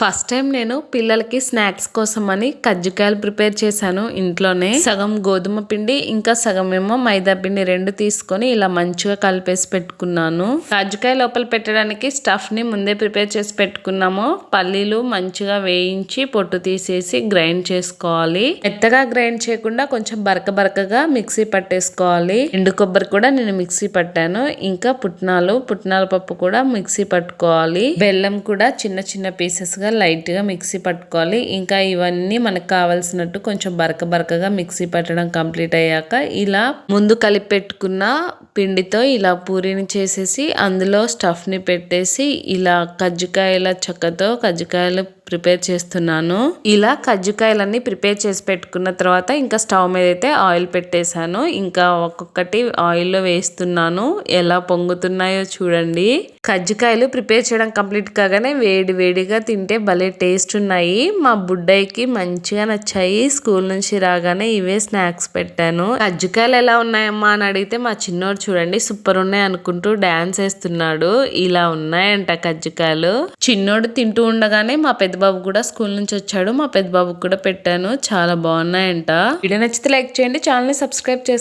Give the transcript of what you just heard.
First time నేను పిల్లలకి snacks కోసం అని కజ్జికాయలు ప్రిపేర్ చేశాను ఇంట్లోనే. సగం గోధుమ పిండి ఇంకా సగం ఏమో మైదా పిండి రెండు తీసుకొని ఇలా మంచిగా కలిపేసి పెట్టుకున్నాను. కజ్జికాయ లోపల పెట్టడానికి స్టఫ్ని ముందే ప్రిపేర్ చేసి పెట్టుకున్నాము. పల్లీలు మంచిగా వేయించి పొట్టు తీసేసి గ్రైండ్ చేసుకోవాలి. మెత్తగా గ్రైండ్ చేయకుండా కొంచెం బరక బరకగా మిక్సీ పట్టేసుకోవాలి. ఎండు కొబ్బరి కూడా నేను మిక్సీ పట్టాను. ఇంకా పుట్నాలు పుట్నాల పప్పు కూడా మిక్సీ పట్టుకోవాలి. బెల్లం కూడా చిన్న చిన్న పీసెస్ లైట్గా మిక్సీ పట్టుకోవాలి. ఇంకా ఇవన్నీ మనకు కావాల్సినట్టు కొంచెం బరక బరకగా మిక్సీ పట్టడం కంప్లీట్ అయ్యాక ఇలా ముందు కలిపి పెట్టుకున్న పిండితో ఇలా పూరీని చేసేసి అందులో స్టఫ్ని పెట్టేసి ఇలా కజ్జికాయల చెక్కతో కజ్జికాయలు ప్రిపేర్ చేస్తున్నాను. ఇలా కజ్జికాయలన్నీ ప్రిపేర్ చేసి పెట్టుకున్న తర్వాత ఇంకా స్టవ్ మీద అయితే ఆయిల్ పెట్టేశాను. ఇంకా ఒక్కొక్కటి ఆయిల్లో వేస్తున్నాను. ఎలా పొంగుతున్నాయో చూడండి. కజ్జికాయలు ప్రిపేర్ చేయడం కంప్లీట్ కాగానే వేడి వేడిగా తింటే భలే టేస్ట్ ఉన్నాయి. మా బుడ్డయ్యకి మంచిగా నచ్చాయి. స్కూల్ నుంచి రాగానే ఇవే స్నాక్స్ పెట్టాను. కజ్జికాయలు ఎలా ఉన్నాయమ్మా అని అడిగితే మా చిన్నోడు చూడండి సూపర్ ఉన్నాయి అనుకుంటూ డాన్స్ వేస్తున్నాడు. ఇలా ఉన్నాయంట కజ్జికాయలు. చిన్నోడు తింటూ ఉండగానే మా పెద్ద బాబు కూడా స్కూల్ నుంచి వచ్చాడు. మా పెద్ద బాబుకి కూడా పెట్టాను. చాలా బాగున్నాయంట. వీడియో నచ్చితే లైక్ చేయండి. ఛానల్ని సబ్స్క్రైబ్ చేసుకోండి